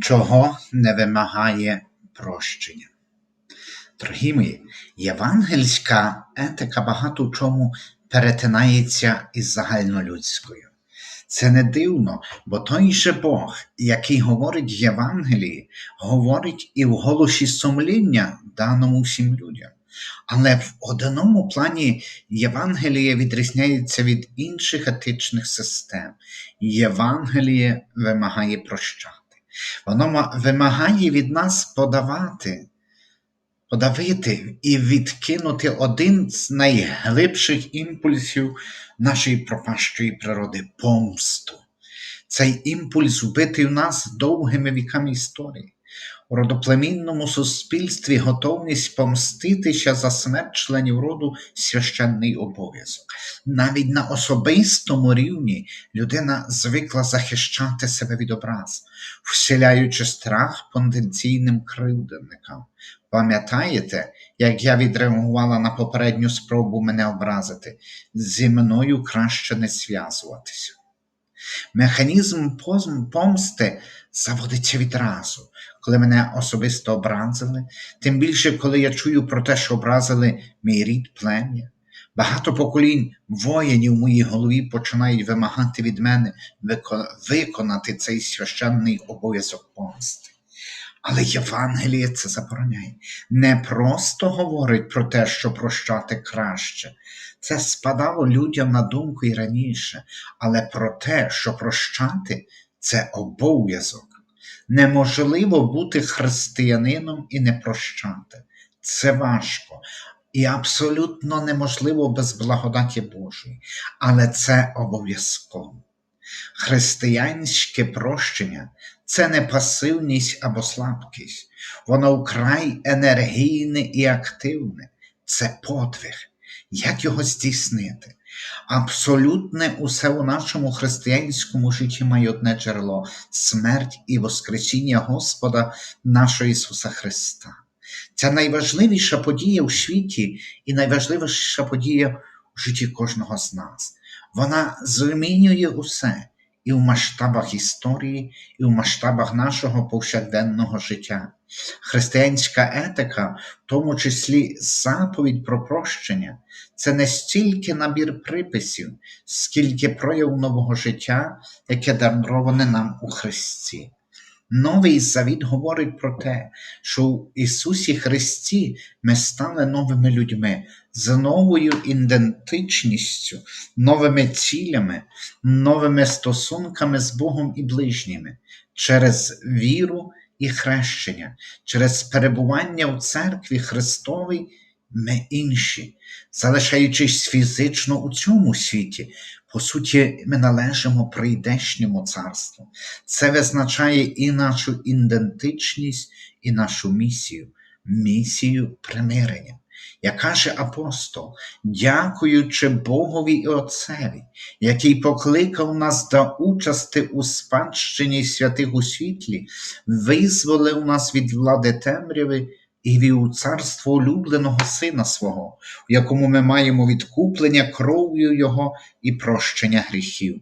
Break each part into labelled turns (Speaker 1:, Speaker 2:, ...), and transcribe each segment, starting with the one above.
Speaker 1: чого не вимагає прощення. Дорогі мої, євангельська етика багато в чому перетинається із загальнолюдською. Це не дивно, бо той же Бог, який говорить в Євангелії, говорить і в голосі сумління даному всім людям. Але в одному плані Євангеліє відрізняється від інших етичних систем. Євангеліє вимагає прощати. Воно вимагає від нас подавати, подавити і відкинути один з найглибших імпульсів нашої пропащої природи помсту. Цей імпульс вбитий в нас довгими віками історії. У родоплемінному суспільстві готовність помститися за смерть членів роду священний обов'язок. Навіть на особистому рівні людина звикла захищати себе від образ, вселяючи страх потенційним кривдникам. Пам'ятаєте, як я відреагувала на попередню спробу мене образити? Зі мною краще не зв'язуватися. Механізм помсти заводиться відразу, коли мене особисто образили, тим більше, коли я чую про те, що образили мій рід плем'я. Багато поколінь воїнів в моїй голові починають вимагати від мене виконати цей священний обов'язок помсти. Але Євангеліє це забороняє. Не просто говорить про те, що прощати краще. Це спадало людям на думку і раніше, але про те, що прощати це обов'язок. Неможливо бути християнином і не прощати. Це важко і абсолютно неможливо без благодаті Божої, але це обов'язково. Християнське прощення це не пасивність або слабкість, воно вкрай енергійне і активне, це подвиг. Як його здійснити? Абсолютне усе у нашому християнському житті має одне джерело смерть і Воскресіння Господа нашого Ісуса Христа. Це найважливіша подія у світі і найважливіша подія у житті кожного з нас. Вона змінює усе і в масштабах історії, і в масштабах нашого повсякденного життя. Християнська етика, в тому числі заповідь про прощення, це не стільки набір приписів, скільки прояв нового життя, яке дароване нам у Христі. Новий завіт говорить про те, що в Ісусі Христі ми стали новими людьми з новою ідентичністю, новими цілями, новими стосунками з Богом і ближніми через віру і хрещення, через перебування в церкві Христовій. Ми інші, залишаючись фізично у цьому світі, по суті, ми належимо прийдешньому царству. Це визначає і нашу ідентичність, і нашу місію, місію примирення. Як каже апостол, дякуючи Богові і Отцеві, який покликав нас до участи у спадщині святих у світлі, визволив нас від влади темряви і вів царство улюбленого Сина свого, в якому ми маємо відкуплення кров'ю Його і прощення гріхів.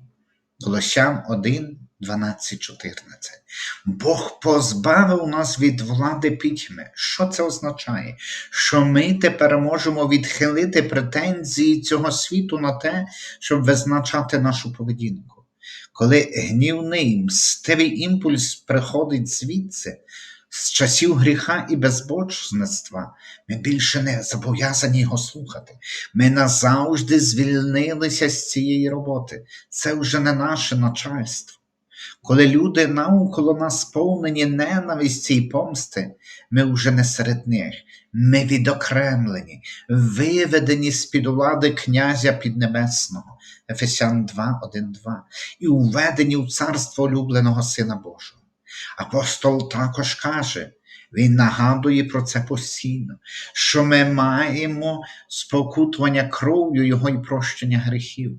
Speaker 1: Колосян 1, 12, 14. Бог позбавив нас від влади пітьми. Що це означає? Що ми тепер можемо відхилити претензії цього світу на те, щоб визначати нашу поведінку. Коли гнівний, мстивий імпульс приходить звідси, з часів гріха і безбожництва ми більше не зобов'язані його слухати. Ми назавжди звільнилися з цієї роботи. Це вже не наше начальство. Коли люди навколо нас сповнені ненависті і помсти, ми вже не серед них, ми відокремлені, виведені з під влади князя Піднебесного, Ефесян 2, 1, 2, і уведені в царство улюбленого Сина Божого. Апостол також каже, він нагадує про це постійно, що ми маємо спокутування кров'ю Його і прощення гріхів.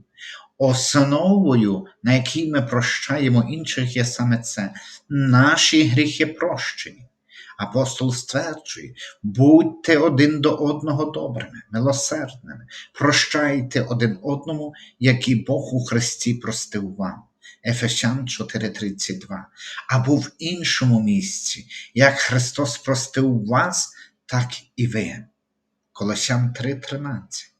Speaker 1: Основою, на якій ми прощаємо інших, є саме це, наші гріхи прощені. Апостол стверджує, будьте один до одного добрими, милосердними, прощайте один одному, як і Бог у Христі простив вам. Ефесян 4:32, або в іншому місці, як Христос простив вас, так і ви. Колосян 3:13.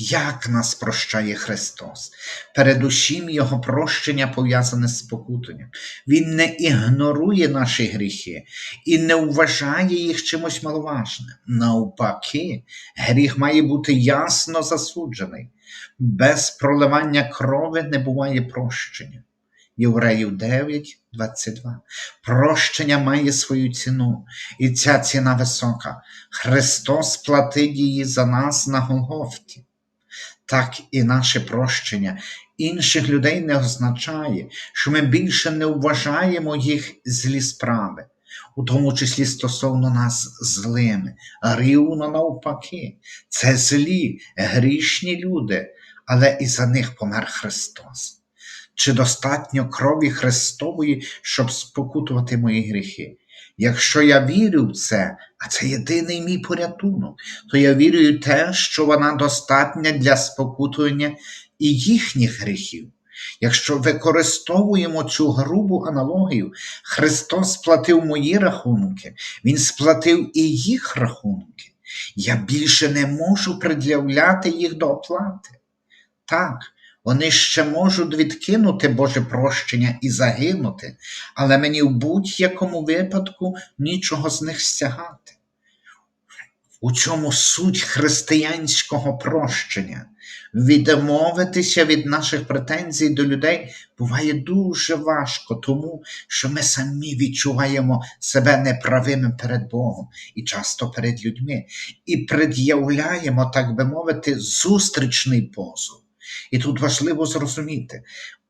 Speaker 1: Як нас прощає Христос? Передусім Його прощення пов'язане з спокутанням. Він не ігнорує наші гріхи і не вважає їх чимось маловажним. Навпаки, гріх має бути ясно засуджений. Без проливання крови не буває прощення. Євреїв 9, 22. Прощення має свою ціну, і ця ціна висока. Христос платить її за нас на Голгофті. Так і наше прощення інших людей не означає, що ми більше не вважаємо їх злі справи, у тому числі стосовно нас злими, рівно навпаки. Це злі, грішні люди, але і за них помер Христос. Чи достатньо крові Христової, щоб спокутувати мої гріхи? Якщо я вірю в це, а це єдиний мій порятунок, то я вірю в те, що вона достатня для спокутування і їхніх гріхів. Якщо використовуємо цю грубу аналогію, Христос сплатив мої рахунки, Він сплатив і їх рахунки. Я більше не можу пред'являти їх до оплати. Так, вони ще можуть відкинути Боже прощення і загинути, але мені в будь-якому випадку нічого з них стягати. У чому суть християнського прощення? Відмовитися від наших претензій до людей буває дуже важко, тому що ми самі відчуваємо себе неправими перед Богом і часто перед людьми, і пред'являємо, так би мовити, зустрічний позов. І тут важливо зрозуміти,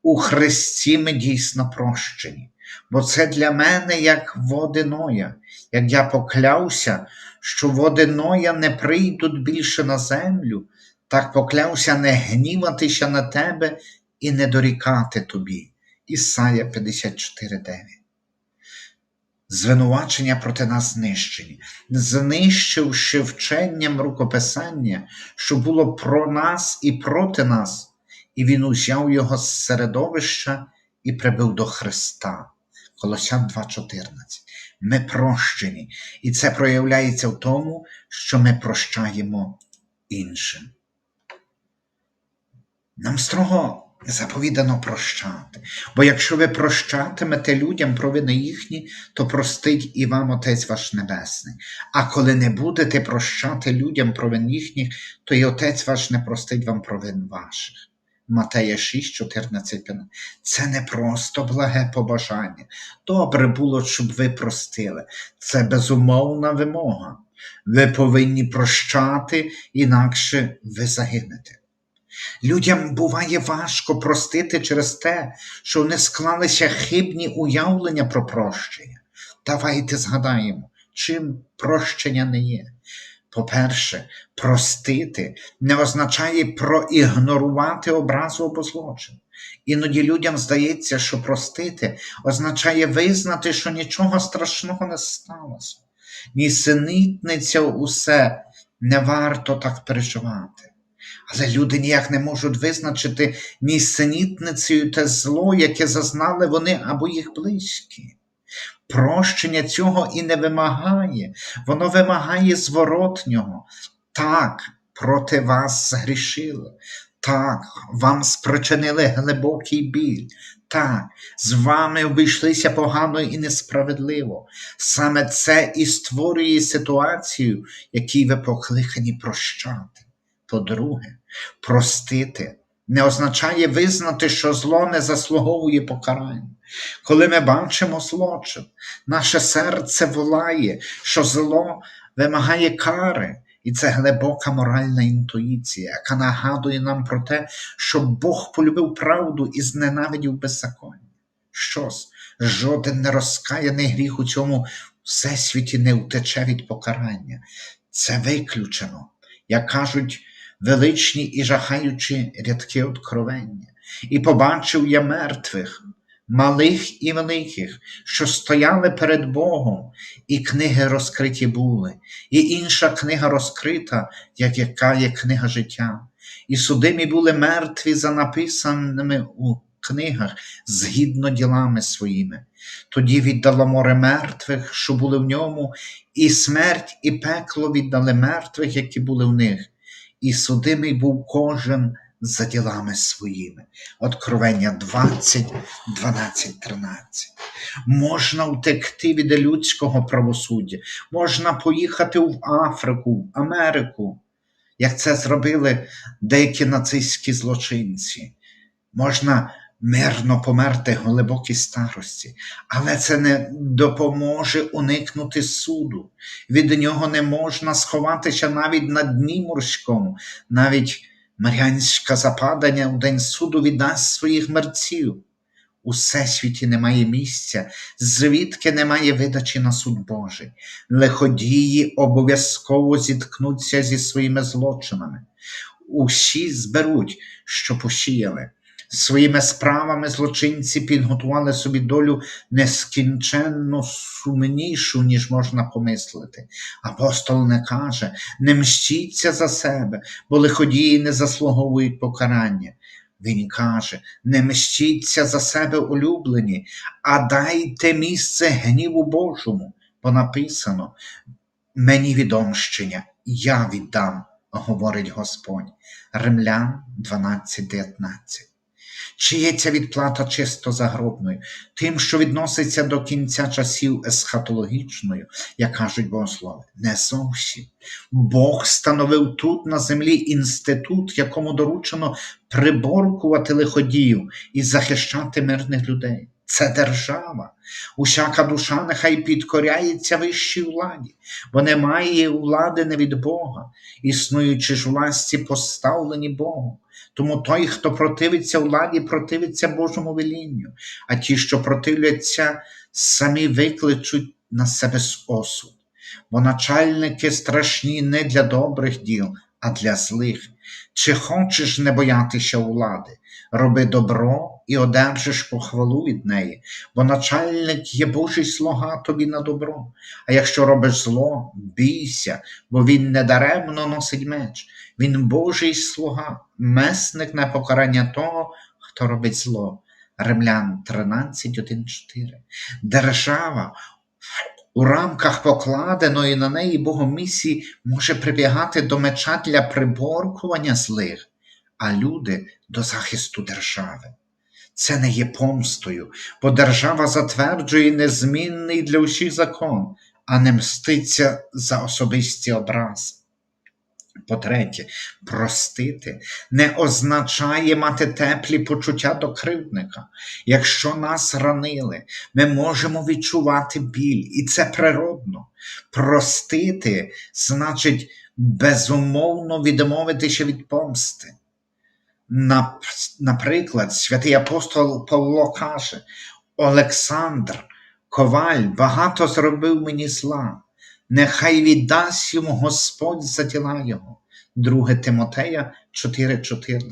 Speaker 1: у Христі ми дійсно прощені, бо це для мене як води Ноя, як я поклявся, що води Ноя не прийдуть більше на землю, так поклявся не гніватися на тебе і не дорікати тобі. Ісая 54:9. Звинувачення проти нас знищені, знищивши вченням рукописання, що було про нас і проти нас, і він узяв його з середовища і прибив до Христа. Колосян 2,14. Ми прощені, і це проявляється в тому, що ми прощаємо іншим. Нам строго заповідано прощати, бо якщо ви прощатимете людям провини їхні, то простить і вам Отець ваш Небесний. А коли не будете прощати людям провин їхніх, то і Отець ваш не простить вам провин ваших. Матея 6, 14, 15. Це не просто благе побажання. Добре було, щоб ви простили. Це безумовна вимога. Ви повинні прощати, інакше ви загинете. Людям буває важко простити через те, що не склалися хибні уявлення про прощення. Давайте згадаємо, чим прощення не є. По-перше, простити не означає проігнорувати образу або злочин. Іноді людям здається, що простити означає визнати, що нічого страшного не сталося. Нісенітниця усе не варто так переживати. Але люди ніяк не можуть визначити нісенітницею те зло, яке зазнали вони або їх близькі. Прощення цього і не вимагає, воно вимагає зворотнього. Так, проти вас згрішили, так, вам спричинили глибокий біль, так, з вами обійшлися погано і несправедливо. Саме це і створює ситуацію, якій ви покликані прощати. По-друге, простити не означає визнати, що зло не заслуговує покарання. Коли ми бачимо злочин, наше серце волає, що зло вимагає кари, і це глибока моральна інтуїція, яка нагадує нам про те, що Бог полюбив правду і зненавидів беззаконня. Що ж, жоден нерозкаяний гріх у цьому всесвіті не втече від покарання. Це виключено, як кажуть величні і жахаючі рядки откровення. І побачив я мертвих, малих і великих, що стояли перед Богом, і книги розкриті були, і інша книга розкрита, як яка є книга життя. І судимі були мертві за написаними у книгах згідно ділами своїми. Тоді віддало море мертвих, що були в ньому, і смерть, і пекло віддали мертвих, які були в них, і судимий був кожен за ділами своїми. Откровення 20, 12, 13. Можна втекти від людського правосуддя, можна поїхати в Африку, в Америку, як це зробили деякі нацистські злочинці. Можна мирно померти глибокій старості, але це не допоможе уникнути суду. Від нього не можна сховатися навіть на дні морському, навіть Маріанське западання у день суду віддасть своїх мерців. У всесвіті немає місця, звідки немає видачі на суд Божий. Лиходії обов'язково зіткнуться зі своїми злочинами. Усі зберуть, що посіяли. Своїми справами злочинці підготували собі долю нескінченно сумнішу, ніж можна помислити. Апостол не каже, не мщіться за себе, бо лиходії не заслуговують покарання. Він каже: не мщіться за себе улюблені, а дайте місце гніву Божому, бо написано: мені відомщення, я віддам, говорить Господь. Римлян 12.19. Чи є ця відплата чисто загробною, тим, що відноситься до кінця часів есхатологічною, як кажуть богослови? Не зовсім. Бог становив тут на землі інститут, якому доручено приборкувати лиходіїв і захищати мирних людей. Це держава. Усяка душа нехай підкоряється вищій владі, бо немає влади не від Бога, існуючи ж власті поставлені Богом. Тому той, хто противиться владі, противиться Божому велінню, а ті, що противляться, самі викличуть на себе осуд. Бо начальники страшні не для добрих діл, а для злих. Чи хочеш не боятися влади? Роби добро і одержиш похвалу від неї, бо начальник є Божий слуга тобі на добро. А якщо робиш зло, бійся, бо він недаремно носить меч. Він Божий слуга, месник на покарання того, хто робить зло. Римлян 13, 1, 4. Держава у рамках покладеної на неї Богом місії може прибігати до меча для приборкування злих, а люди до захисту держави. Це не є помстою, бо держава затверджує незмінний для усіх закон, а не мститься за особисті образи. По-третє, простити не означає мати теплі почуття до кривдника. Якщо нас ранили, ми можемо відчувати біль, і це природно. Простити значить безумовно відмовитися від помсти. Наприклад, святий апостол Павло каже: Олександр, коваль, багато зробив мені зла нехай віддасть йому Господь за діла його. 2 Тимотея 4,14.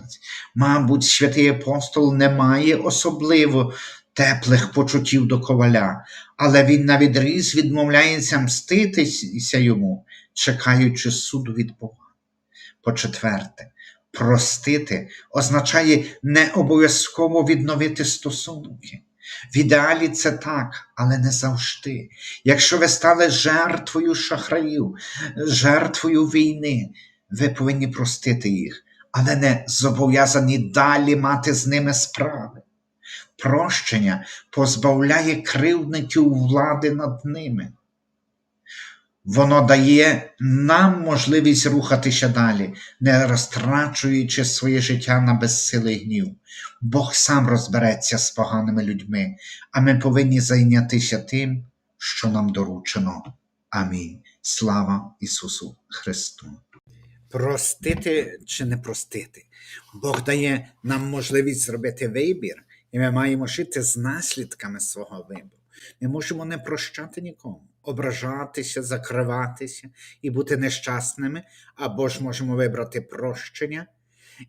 Speaker 1: Мабуть, святий апостол не має особливо теплих почуттів до коваля, але він на відріз відмовляється мститися йому, чекаючи суду від Бога. По-четверте, простити означає не обов'язково відновити стосунки. В ідеалі це так, але не завжди. Якщо ви стали жертвою шахраїв, жертвою війни, ви повинні простити їх, але не зобов'язані далі мати з ними справи. Прощення позбавляє кривдників влади над ними. Воно дає нам можливість рухатися далі, не розтрачуючи своє життя на безсилий гнів. Бог сам розбереться з поганими людьми, а ми повинні зайнятися тим, що нам доручено. Амінь. Слава Ісусу Христу. Простити чи не простити? Бог дає нам можливість зробити вибір, і ми маємо жити з наслідками свого вибору. Ми можемо не прощати нікому, ображатися, закриватися і бути нещасними, або ж можемо вибрати прощення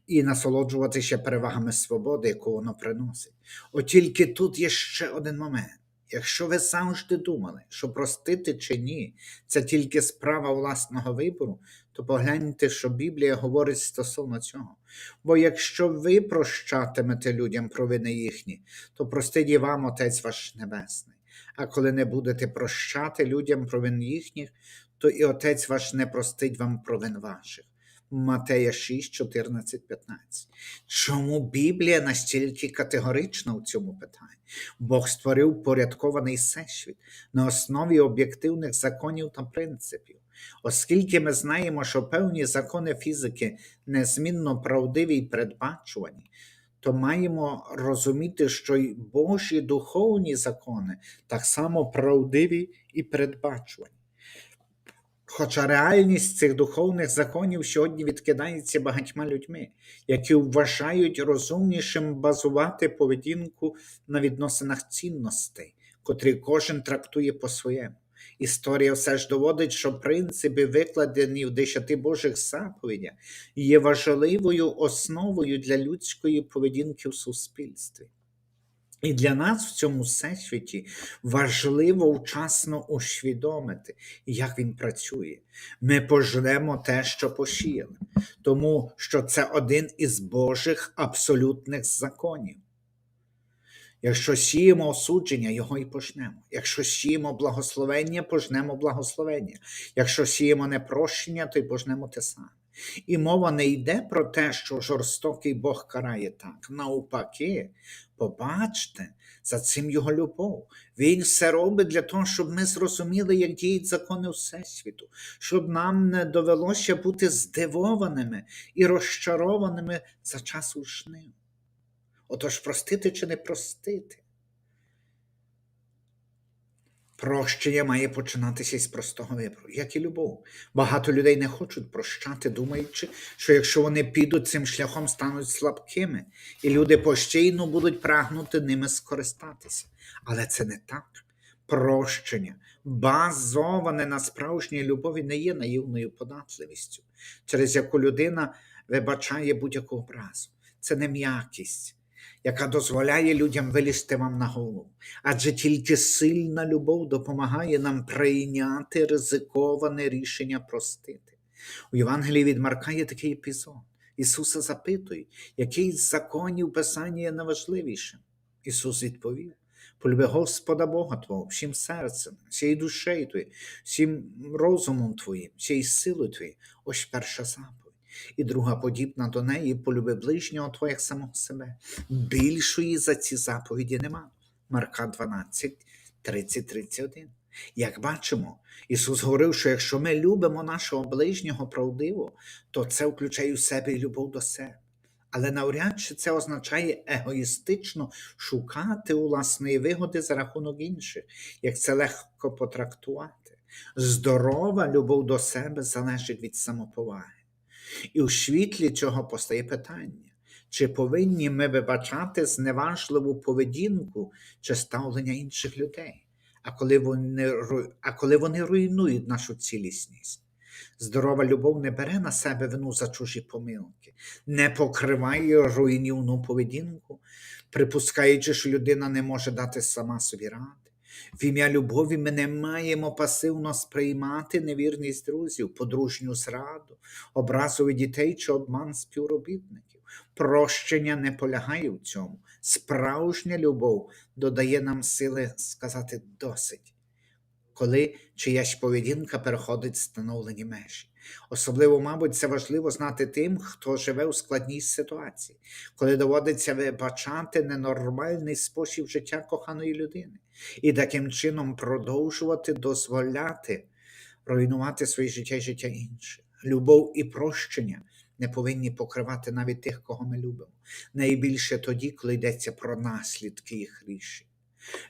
Speaker 1: і насолоджуватися перевагами свободи, яку воно приносить. От тільки тут є ще один момент. Якщо ви завжди думали, що простити чи ні, це тільки справа власного вибору, то погляньте, що Біблія говорить стосовно цього. Бо якщо ви прощатимете людям провини їхні, то простить і вам Отець ваш Небесний. А коли не будете прощати людям провин їхніх, то і Отець ваш не простить вам провин ваших. Матея 6, 14, 15. Чому Біблія настільки категорична в цьому питанні? Бог створив порядкований всесвіт на основі об'єктивних законів та принципів. Оскільки ми знаємо, що певні закони фізики незмінно правдиві й передбачувані, то маємо розуміти, що й Божі духовні закони так само правдиві і передбачувані. Хоча реальність цих духовних законів сьогодні відкидається багатьма людьми, які вважають розумнішим базувати поведінку на відносинах цінностей, котрі кожен трактує по-своєму. Історія все ж доводить, що принципи, викладені в десяти Божих заповідях, є важливою основою для людської поведінки в суспільстві. І для нас в цьому всесвіті важливо вчасно усвідомити, як він працює. Ми пожнемо те, що посіяли, тому що це один із Божих абсолютних законів. Якщо сіємо осудження, його і пожнемо. Якщо сіємо благословення, пожнемо благословення. Якщо сіємо непрощення, то й пожнемо те саме. І мова не йде про те, що жорстокий Бог карає так. Навпаки, побачте, за цим його любов. Він все робить для того, щоб ми зрозуміли, як діють закони Всесвіту, щоб нам не довелося бути здивованими і розчарованими за час жнив. Отож, простити чи не простити? Прощення має починатися із простого вибору, як і любов. Багато людей не хочуть прощати, думаючи, що якщо вони підуть цим шляхом, стануть слабкими, і люди постійно будуть прагнути ними скористатися. Але це не так. Прощення, базоване на справжній любові, не є наївною податливістю, через яку людина вибачає будь-яку образу. Це не м'якість, яка дозволяє людям вилізти вам на голову. Адже тільки сильна любов допомагає нам прийняти ризиковане рішення простити. У Євангелії від Марка є такий епізод. Ісуса запитують, який з законів Писання є найважливішим. Ісус відповів: полюби Господа Бога Твого, всім серцем, всією душею Твоєю, всім розумом Твоїм, всією силою Твоєю. Ось перша заповідь. І друга подібна до неї полюби ближнього Твого самого себе. Більшої за ці заповіді нема. Марка 12, 30, 31. Як бачимо, Ісус говорив, що якщо ми любимо нашого ближнього правдиво, то це включає у себе і любов до себе. Але навряд чи це означає егоїстично шукати власної вигоди за рахунок інших, як це легко потрактувати. Здорова любов до себе залежить від самоповаги. І у світлі цього постає питання, чи повинні ми вибачати зневажливу поведінку чи ставлення інших людей, а коли вони, а коли вони руйнують нашу цілісність? Здорова любов не бере на себе вину за чужі помилки, не покриває руйнівну поведінку, припускаючи, що людина не може дати сама собі ради. В ім'я любові ми не маємо пасивно сприймати невірність друзів, подружню зраду, образові дітей чи обман співробітників. Прощення не полягає в цьому. Справжня любов додає нам сили сказати досить, коли чиясь поведінка переходить встановлені межі. Особливо, мабуть, це важливо знати тим, хто живе у складній ситуації, коли доводиться вибачати ненормальний спосіб життя коханої людини і таким чином продовжувати дозволяти руйнувати своє життя і життя інших. Любов і прощення не повинні покривати навіть тих, кого ми любимо. Найбільше тоді, коли йдеться про наслідки їх рішень.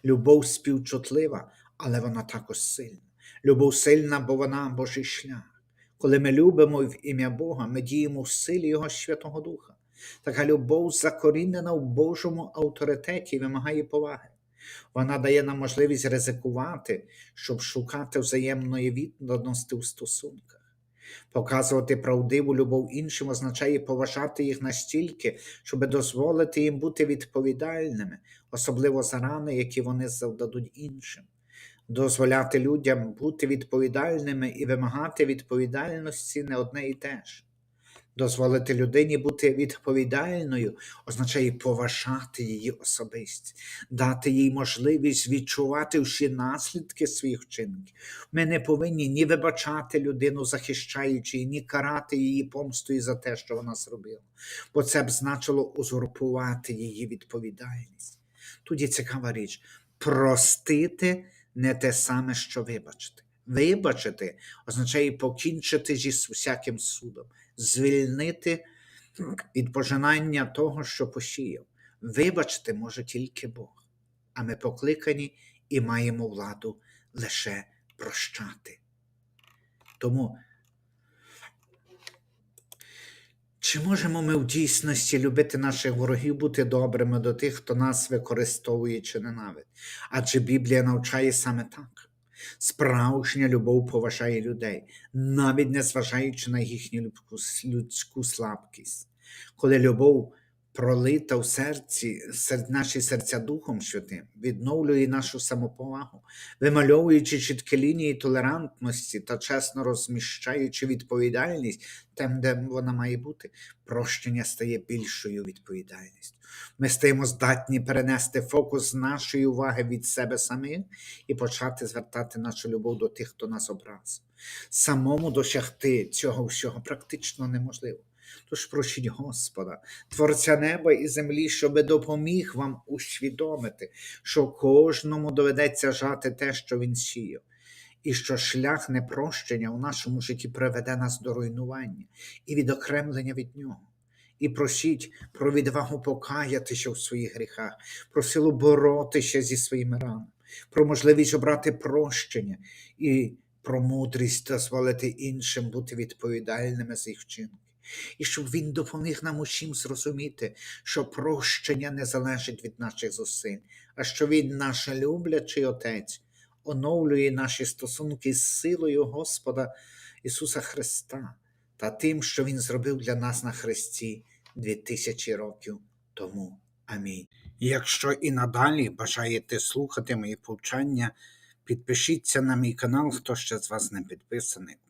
Speaker 1: Любов співчутлива, але вона також сильна. Любов сильна, бо вона Божий шлях. Коли ми любимо в ім'я Бога, ми діємо в силі Його Святого Духа. Така любов закорінена в Божому авторитеті і вимагає поваги. Вона дає нам можливість ризикувати, щоб шукати взаємної відданості у стосунках. Показувати правдиву любов іншим означає поважати їх настільки, щоб дозволити їм бути відповідальними особливо за рани, які вони завдадуть іншим. Дозволяти людям бути відповідальними і вимагати відповідальності не одне і те ж. Дозволити людині бути відповідальною означає поважати її особистість, дати їй можливість відчувати всі наслідки своїх вчинків. Ми не повинні ні вибачати людину, захищаючи її, ні карати її помстою за те, що вона зробила, бо це б значило узурпувати її відповідальність. Є цікава річ: простити не те саме, що вибачити. Вибачити означає покінчити зі всяким судом, звільнити від пожинання того, що посіяв. Вибачити може тільки Бог, а ми покликані і маємо владу лише прощати. Тому чи можемо ми в дійсності любити наших ворогів, бути добрими до тих, хто нас використовує чи ненавидить? Адже Біблія навчає саме так. Справжня любов поважає людей, навіть не зважаючи на їхню людську, слабкість. Коли любов пролита в серці, серед наші серця Духом Святим, відновлює нашу самоповагу, вимальовуючи чіткі лінії толерантності та чесно розміщаючи відповідальність там, де вона має бути, прощення стає більшою відповідальністю. Ми стаємо здатні перенести фокус нашої уваги від себе самих і почати звертати нашу любов до тих, хто нас образив. Самому досягти цього всього практично неможливо. Тож просіть Господа, Творця неба і землі, щоби допоміг вам усвідомити, що кожному доведеться жати те, що він сіяв, і що шлях непрощення у нашому житті приведе нас до руйнування і відокремлення від нього. І просіть про відвагу покаятися в своїх гріхах, про силу боротися зі своїми ранами, про можливість обрати прощення і про мудрість дозволити іншим бути відповідальними за їх вчинки. І щоб він допоміг нам усім зрозуміти, що прощення не залежить від наших зусиль, а що він наш люблячий Отець оновлює наші стосунки з силою Господа Ісуса Христа та тим, що Він зробив для нас на Христі дві тисячі років тому. Амінь. Якщо і надалі бажаєте слухати мої повчання, підпишіться на мій канал, хто ще з вас не підписаний.